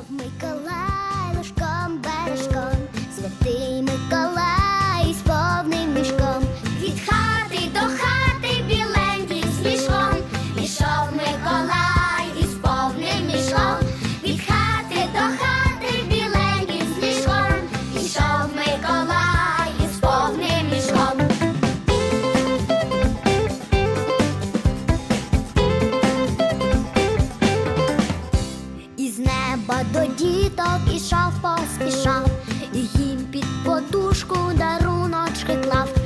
Ішов Миколай із неба до діток ішов, поспішав, і їм під подушку даруночки клав.